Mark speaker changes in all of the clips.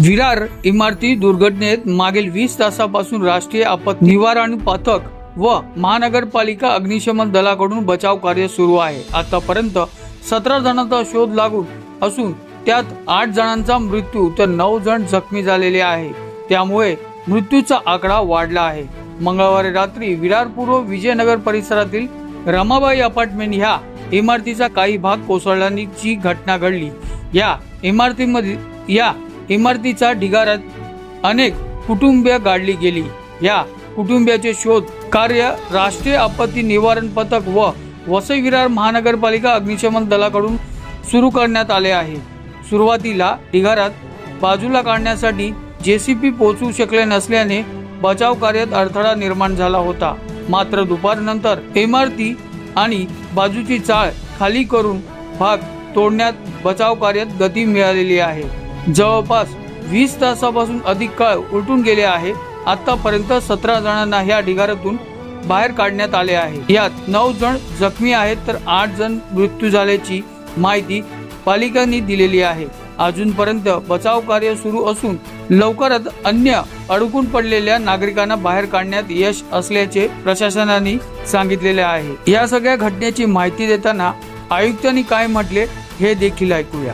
Speaker 1: विरार इमारती दुर्घटनेत मागील वीस तासापासून राष्ट्रीय आपत्ती निवारण पथक व महानगरपालिका अग्निशमन दलाकडून बचाव कार्य सुरू आहे. आतापर्यंत सतरा जणांचा शोध लागून असून त्यात आठ जणांचा मृत्यू तर नऊ जण जखमी झालेले आहे. त्यामुळे मृत्यूचा आकडा वाढला आहे. मंगळवारी रात्री विरार पूर्व विजयनगर परिसरातील रमाबाई अपार्टमेंट ह्या इमारतीचा काही भाग कोसळल्याची घटना घडली. या इमारतीमध्ये या इमारतीचा ढिगाऱ्यात अनेक कुटुंबीय गाडली गेली. या कुटुंबियाचे शोध कार्य राष्ट्रीय आपत्ती निवारण पथक व वसई विरार महानगरपालिका अग्निशमन दलाकडून सुरू करण्यात आले आहे. सुरुवातीला ढिगारात बाजूला काढण्यासाठी जे सी पी पोहोचू शकले नसल्याने बचाव कार्यात अडथळा निर्माण झाला होता. मात्र दुपारनंतर इमारती आणि बाजूची चाळ खाली करून भाग तोडण्यात बचाव कार्यात गती मिळालेली आहे. जवळपास वीस तासापासून अधिक काळ उलटून गेले आहे. आतापर्यंत सतरा जणांना ह्या ढिगाऱ्यातून बाहेर काढण्यात आले आहे. यात नऊ जण जखमी आहेत तर आठ जण मृत्यू झाल्याची माहिती पालिकांनी दिलेली आहे. अजूनपर्यंत बचाव कार्य सुरू असून लवकरच अन्य अडकून पडलेल्या नागरिकांना बाहेर काढण्यात यश असल्याचे प्रशासनाने सांगितलेले आहे. या सगळ्या घटनेची माहिती देताना आयुक्तांनी काय म्हटले हे देखील ऐकूया.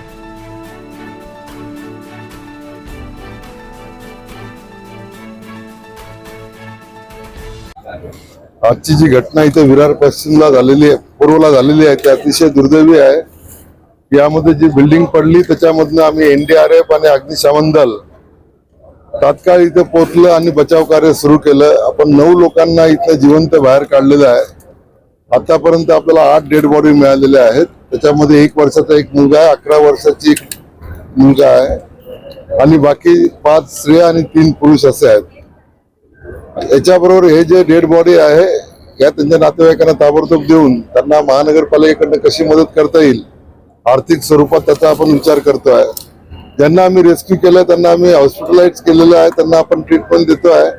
Speaker 2: आजची जी घटना इथे विरार पश्चिमला झालेली आहे पूर्वला झालेली आहे ती अतिशय दुर्दैवी आहे. यामध्ये जी बिल्डिंग पडली त्याच्यामधनं आम्ही एनडीआरएफ आणि अग्निशमन दल तात्काळ इथे पोहोचलं आणि बचाव कार्य सुरू केलं. आपण नऊ लोकांना इथं जिवंत बाहेर काढलेलं आहे. आतापर्यंत आपल्याला आठ डेड बॉडी मिळालेल्या आहेत. त्याच्यामध्ये एक वर्षाचा एक मुलगा आहे अकरा वर्षाची एक मुलगा आहे. आणि बाकी पाच स्त्रिया आणि तीन पुरुष असे आहेत. याच्याबरोबर हे जे डेड बॉडी आहे या त्यांच्या नातेवाईकांना ताबडतोब देऊन त्यांना महानगरपालिकेकडनं कशी मदत करता येईल आर्थिक स्वरूपात त्याचा आपण विचार करतो आहे ज्यांना आम्ही रेस्क्यू केलं त्यांना आम्ही हॉस्पिटलाइज केलेलं आहे त्यांना आपण ट्रीटमेंट देतो आहे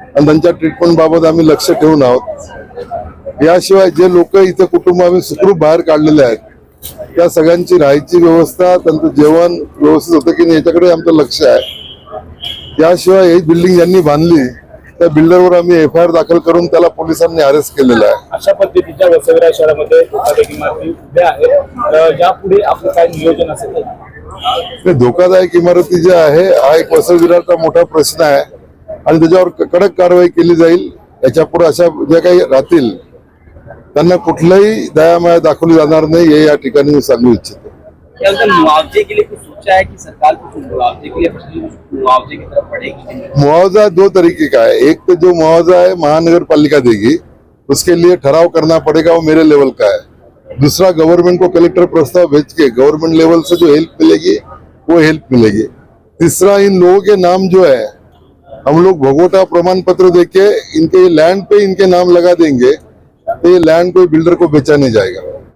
Speaker 2: आणि त्यांच्या ट्रीटमेंटबाबत आम्ही लक्ष ठेवून आहोत. याशिवाय जे लोक इथं कुटुंब आम्ही सुखरूप बाहेर काढलेले आहेत त्या सगळ्यांची राहायची व्यवस्था त्यांचं जेवण व्यवस्थित होतं की नाही याच्याकडे आमचं लक्ष आहे. याशिवाय ही बिल्डिंग ज्यांनी बांधली त्या बिल्डरवर आम्ही एफ आय आर दाखल करून त्याला पोलिसांनी अरेस्ट केलेला आहे.
Speaker 3: अशा पद्धतीच्या वसईविरा शहरामध्ये धोकादायक इमारती उभ्या आहेत. अ, यापुढे आपलं काय नियोजन असेल
Speaker 2: धोकादायक इमारती जे आहे हा एक वसविराचा मोठा प्रश्न आहे आणि त्याच्यावर कडक कारवाई केली जाईल. याच्यापुढे अशा ज्या काही राहतील त्यांना कुठलाही दयामाया दाखवली जाणार नाही हे या ठिकाणी मी सांगू इच्छितो.
Speaker 4: क्या मुआवजे के लिए कुछ सोचा है कि सरकार कुछ मुआवजे के लिए मुआवजे की तरफ़ बढ़ेगी?
Speaker 2: मुआवजा दो तरीके का है। एक तो जो मुआवजा है महानगर पालिका देगी। उसके लिए ठराव करना पड़ेगा, वो मेरे लेवल का है। दूसरा, गवर्नमेंट को कलेक्टर प्रस्ताव भेज के गवर्नमेंट लेवल से जो हेल्प मिलेगी, वो हेल्प मिलेगी। तीसरा, इन लोगों के नाम जो है, हम लोग भगोटा प्रमाण पत्र देके इनके लैंड पे इनके नाम लगा देंगे तो ये लैंड कोई बिल्डर को बेचा नहीं जाएगा।